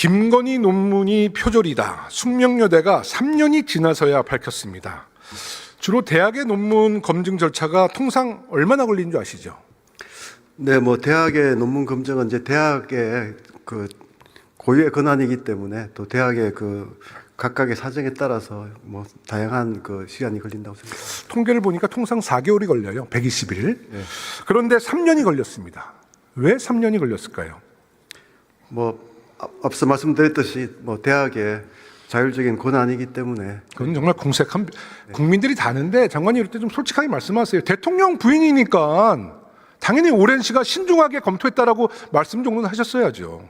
김건희 논문이 표절이다. 숙명여대가 3년이 지나서야 밝혔습니다. 주로 대학의 논문 검증 절차가 통상 얼마나 걸리는 줄 아시죠? 네, 뭐 대학의 논문 검증은 이제 대학의 그 고유의 권한이기 때문에 또 대학의 그 각각의 사정에 따라서 뭐 다양한 그 시간이 걸린다고 생각합니다. 통계를 보니까 통상 4개월이 걸려요. 120일. 그런데 3년이 걸렸습니다. 왜 3년이 걸렸을까요? 뭐 앞- 앞서 말씀드렸듯이 뭐 대학의 자율적인 권한이기 때문에 그건 정말 궁색한 국민들이 다는데 장관님 이럴 때 좀 솔직하게 말씀하세요. 대통령 부인이니까 당연히 오랜 시간 신중하게 검토했다라고 말씀 정도는 하셨어야죠.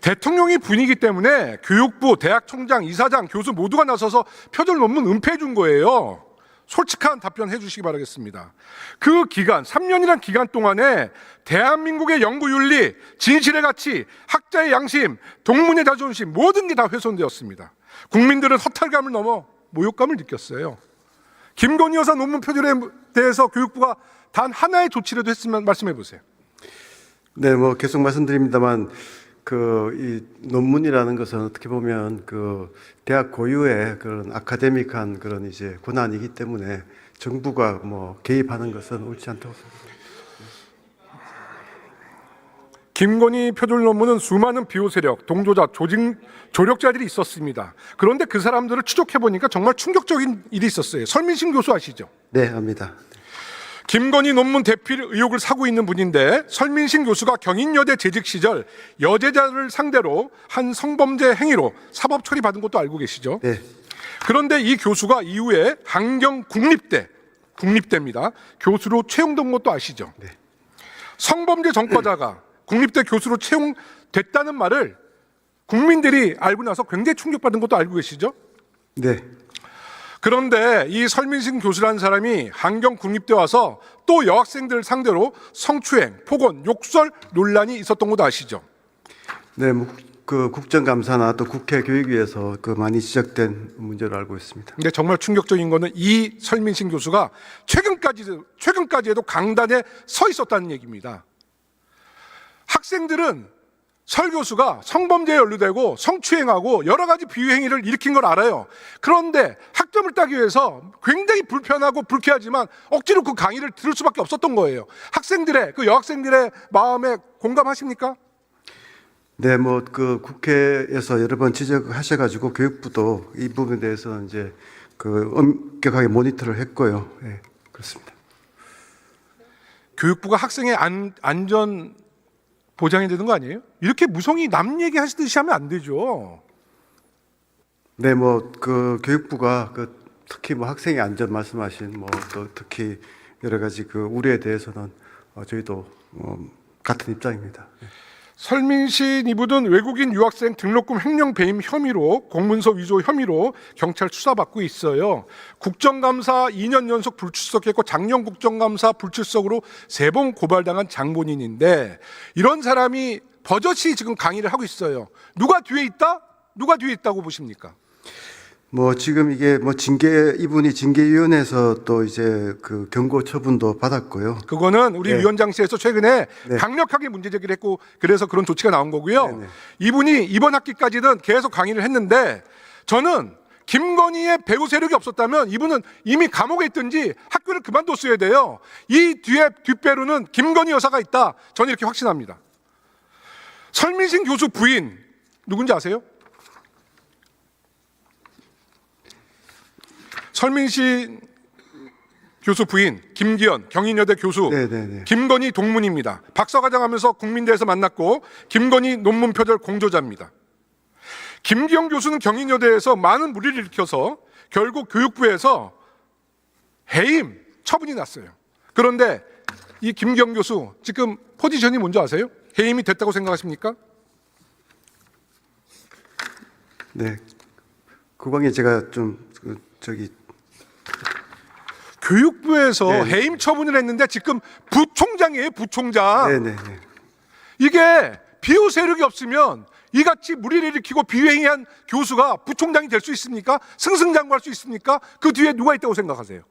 대통령이 부인이기 때문에 교육부, 대학 총장, 이사장, 교수 모두가 나서서 표절 논문 은폐해 준 거예요. 솔직한 답변 해주시기 바라겠습니다. 그 기간, 3년이란 기간 동안에 대한민국의 연구윤리, 진실의 가치, 학자의 양심, 동문의 자존심 모든 게 다 훼손되었습니다. 국민들은 허탈감을 넘어 모욕감을 느꼈어요. 김건희 여사 논문 표절에 대해서 교육부가 단 하나의 조치라도 했으면 말씀해 보세요. 네, 뭐 계속 말씀드립니다만 그 이 논문이라는 것은 어떻게 보면 그 대학 고유의 그런 아카데믹한 그런 이제 권한이기 때문에 정부가 뭐 개입하는 것은 옳지 않다고 생각합니다. 김건희 표절 논문은 수많은 비호 세력, 동조자, 조직, 조력자들이 있었습니다. 그런데 그 사람들을 추적해 보니까 정말 충격적인 일이 있었어요. 설민신 교수 아시죠? 네, 압니다. 김건희 논문 대필 의혹을 사고 있는 분인데 설민신 교수가 경인여대 재직 시절 여제자를 상대로 한 성범죄 행위로 사법 처리 받은 것도 알고 계시죠? 네. 그런데 이 교수가 이후에 한경 국립대 국립대입니다. 교수로 채용된 것도 아시죠? 네. 성범죄 전과자가 국립대 교수로 채용됐다는 말을 국민들이 알고 나서 굉장히 충격받은 것도 알고 계시죠? 네. 그런데 이 설민신 교수라는 사람이 한경 국립대 와서 또 여학생들 상대로 성추행, 폭언, 욕설 논란이 있었던 것도 아시죠? 네, 뭐, 그 국정감사나 또 국회 교육위에서 그 많이 지적된 문제로 알고 있습니다. 근데 정말 충격적인 거는 이 설민신 교수가 최근까지 최근까지에도 강단에 서 있었다는 얘기입니다. 학생들은 설 교수가 성범죄에 연루되고 성추행하고 여러 가지 비위 행위를 일으킨 걸 알아요. 그런데 학점을 따기 위해서 굉장히 불편하고 불쾌하지만 억지로 그 강의를 들을 수밖에 없었던 거예요. 학생들의 그 여학생들의 마음에 공감하십니까? 네, 뭐 그 국회에서 여러 번 지적하셔가지고 교육부도 이 부분에 대해서 이제 그 엄격하게 모니터를 했고요. 예, 그렇습니다. 교육부가 학생의 안, 안전 보장이 되는 거 아니에요? 이렇게 무성이 남 얘기 하시듯이 하면 안 되죠. 네, 뭐 그 교육부가 그 특히 뭐 학생의 안전 말씀하신 뭐 또 특히 여러 가지 그 우려에 대해서는 어, 저희도 어, 같은 입장입니다. 설민신 이분은 외국인 유학생 등록금 횡령 배임 혐의로 공문서 위조 혐의로 경찰 수사받고 있어요. 국정감사 2년 연속 불출석했고 작년 국정감사 불출석으로 세 번 고발당한 장본인인데 이런 사람이 버젓이 지금 강의를 하고 있어요. 누가 뒤에 있다? 누가 뒤에 있다고 보십니까? 뭐 지금 이게 뭐 징계 이분이 징계위원회에서 또 이제 그 경고 처분도 받았고요. 그거는 우리 네. 위원장실에서 최근에 네. 강력하게 문제 제기를 했고 그래서 그런 조치가 나온 거고요. 네, 네. 이분이 이번 학기까지는 계속 강의를 했는데 저는 김건희의 배우 세력이 없었다면 이분은 이미 감옥에 있든지 학교를 그만뒀어야 돼요. 이 뒤에 뒷배로는 김건희 여사가 있다. 저는 이렇게 확신합니다. 설민신 교수 부인 누군지 아세요? 설민신 교수 부인 김기현 경인여대 교수 네, 네, 네. 김건희 동문입니다. 박사과정 하면서 국민대에서 만났고 김건희 논문 표절 공조자입니다. 김기영 교수는 경인여대에서 많은 무리를 일으켜서 결국 교육부에서 해임 처분이 났어요. 그런데 이 김기영 교수 지금 포지션이 뭔지 아세요? 해임이 됐다고 생각하십니까? 네. 그광에 제가 좀 그, 저기 교육부에서 네. 해임 처분을 했는데 지금 부총장이에요, 부총장. 네, 네, 네. 이게 비호 세력이 없으면 이같이 무리를 일으키고 비행한 교수가 부총장이 될 수 있습니까? 승승장구할 수 있습니까? 그 뒤에 누가 있다고 생각하세요?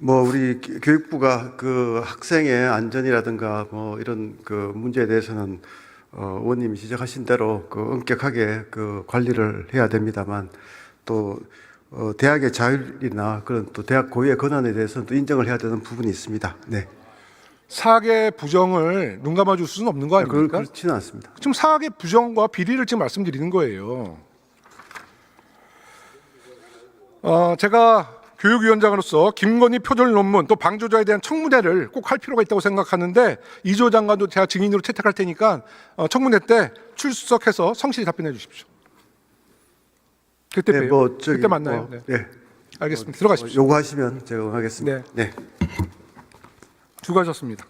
뭐 우리 기- 교육부가 그 학생의 안전이라든가 뭐 이런 그 문제에 대해서는 어, 의원님이 지적하신 대로 그 엄격하게 그 관리를 해야 됩니다만 또 어, 대학의 자율이나 그런 또 대학 고유의 권한에 대해서는 또 인정을 해야 되는 부분이 있습니다. 네. 사학의 부정을 눈 감아줄 수는 없는 거 그걸 아닙니까? 그렇지는 않습니다. 지금 사학의 부정과 비리를 지금 말씀드리는 거예요. 어, 제가 교육위원장으로서 김건희 표절 논문 또 방조자에 대한 청문회를 꼭 할 필요가 있다고 생각하는데 이조 장관도 제가 증인으로 채택할 테니까 어, 청문회 때 출석해서 성실히 답변해 주십시오. 그때 네. 뭐 저기 그때 만나요. 뭐, 네. 예. 알겠습니다. 들어가십시오. 요구하시면 제가 응하겠습니다. 네. 수고하셨습니다.